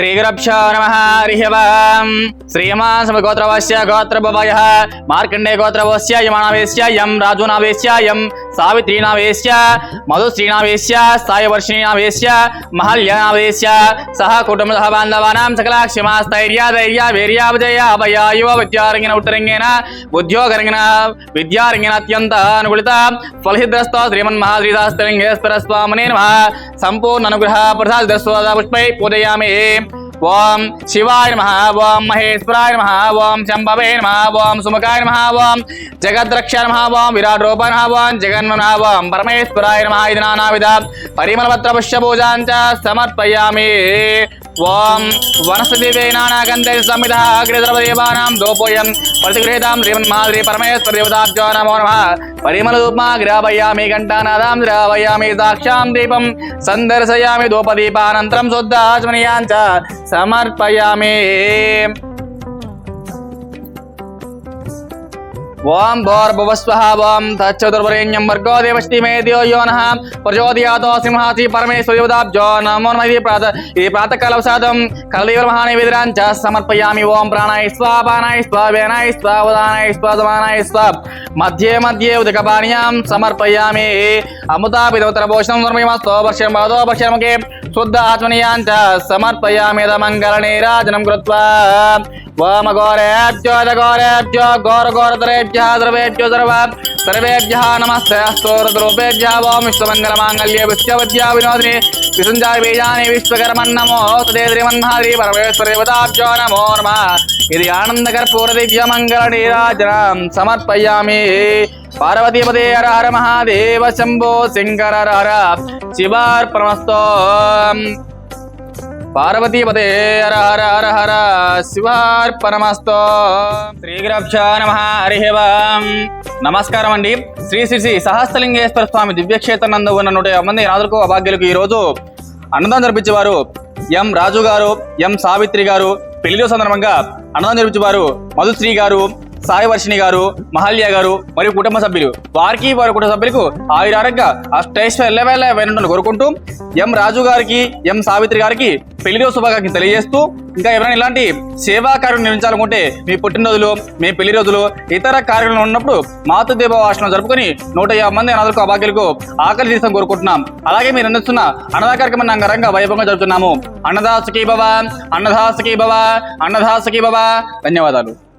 శ్రీగురభ్యో నమ హరిహవం ఓం. శ్రీమాసమగోత్రవస్య గోత్రభవయ మార్కండే గోత్రవస్య యమనావేశ్య యం రాజునావేశ్య యం సావిత్రీనావేశ్య మధుశ్రీనావేశ్య సాయవర్షిణీనావేశ్య మహల్యనావేశ్య సహ కుటుంబ సహ బాంధవానాం సకలాక్షమా క్షమాస్థైర్య ధైర్య వీర్య విజయ అభయ యువ విద్యారంగిన ఉత్తరంగేన ఉద్యోగరంగిన విద్యారంగిన అత్యంత అనుకూలిత ఫలహిద్రస్త శ్రీమన్ మహాశ్రీదాస్తలింగేశ్వర స్వామిని నమ. సంపూర్ణ అనుగ్రహ ప్రసాద పుష్పై పూజయామి. ఓం శివాయ నమ ఓం మహేశ్వరాయ నమ ఓం శంభవే నమ ఓం సుముఖాయ నమ ఓం జగద్రక్ష నమ ఓం విరాట్ రూప నమ ఓం జగన్మ నమ ఓం పరమేశ్వరాయ నమ ఇది నానావిధ పరిమళపత్ర పుష్య పూజాంచ సమర్పయామి ఓం వనస్పతి నానాగంధై సమిత అగ్రద్రవదేవానాం దోపోయం ప్రతిగృహీతాం శ్రీమన్మాద్రి పరమేశ్వర దేవతాభ్యో నమో నమ. పరిమళ ధూపమా గ్రాపయామి ఘంటానాదాం ద్రావయామి సాక్షాం దీపం సందర్శయామి ధూపదీపానంతరం శుద్ధాచమనీయాంచ సమర్పయామి. ఓం భోర్భువస్వః ఓం తచ్చతుర్వరేణ్యం వర్గో దేవస్తి మే దియో యో ప్రచోదయాతో సింహాసి పరమేశ్వర దేవతాబ్జో నమో నమ. ఇది ప్రాత ఇది ప్రాతకాల అవసాదం కలదీవ మహాని చ సమర్పయామి. ఓం ప్రాణాయ స్వా పానాయ స్వా వేనాయ స్వ ఉదానాయ స్వా సమానాయ స్వా. మధ్యే మధ్యే ఉదకపానీయం సమర్పయామి. అమృతాపిదవతర భోషణం నిర్మయమస్తో వర్షం బాధో వర్షముఖే శుద్ధ సమర్పయామిద మంగళ నీరాజనం కృత్వా ఓం ఘోరేభ్యో ఘోరేభ్యో ఘోర ఘోరతరేభ్య ద్రవేభ్యో ద్రవ సర్వేభ్య నమస్తే అస్తోరద్రూపేభ్య ఓం విశ్వమంగళ మాంగళ్య విశ్వవిద్యా వినోదిని విసుంజాయ బీజాని విశ్వకర్మన్నమో తదే శ్రీమన్మాది పరమేశ్వర దేవతాభ్యో నమో నమ ఇది ఆనందకర్పూర దివ్య మంగళ నీరాజనం సమర్పయామి పార్వతీపదే హర హర మహాదేవ శంభో శంకర హర శివార్పణమస్తో. పార్వతీపదే హర హర హర హర శివార్పణమస్తో. శ్రీగురభ్య నమ హరి నమస్కారం అండి. శ్రీ శ్రీ శ్రీ సహస్రలింగేశ్వర స్వామి దివ్యక్షేత్రం నందు ఉన్న నూట మంది రాజులకు అభాగ్యులకు ఈ రోజు అన్నదానం జరిపించేవారు ఎం రాజు గారు ఎం సావిత్రి గారు పెళ్ళి సందర్భంగా అన్నదానం జరిపించేవారు మధుశ్రీ గారు సాయివర్షిణి గారు మహల్య గారు మరియు కుటుంబ సభ్యులు. వారికి వారి కుటుంబ సభ్యులకు ఆయురారంగా అష్టైశ్వర్యవేళ ఎల్లవేళ కోరుకుంటూ ఎం రాజు గారికి ఎం సావిత్రి గారికి పెళ్ళి రోజు శుభాకాంక్షలు తెలియజేస్తూ ఇంకా ఎవరైనా ఇలాంటి సేవా కార్యక్రమం నిర్మించాలనుకుంటే మీ పుట్టినరోజులు మీ పెళ్ళి రోజులు ఇతర కార్యక్రమాలు ఉన్నప్పుడు మాతృదేవ ఆశ్రమం జరుపుకొని నూట యాభై మంది అనాథులకు అభాగ్యులకు ఆకలి తీసం కోరుకుంటున్నాం. అలాగే మీరు అందిస్తున్న అన్నదా కార్యక్రమం అంగరంగా వైభవంగా జరుపుతున్నాము. అన్నదాసకి భవ అన్నదాసకి భవ అన్నదాసకి భవ ధన్యవాదాలు.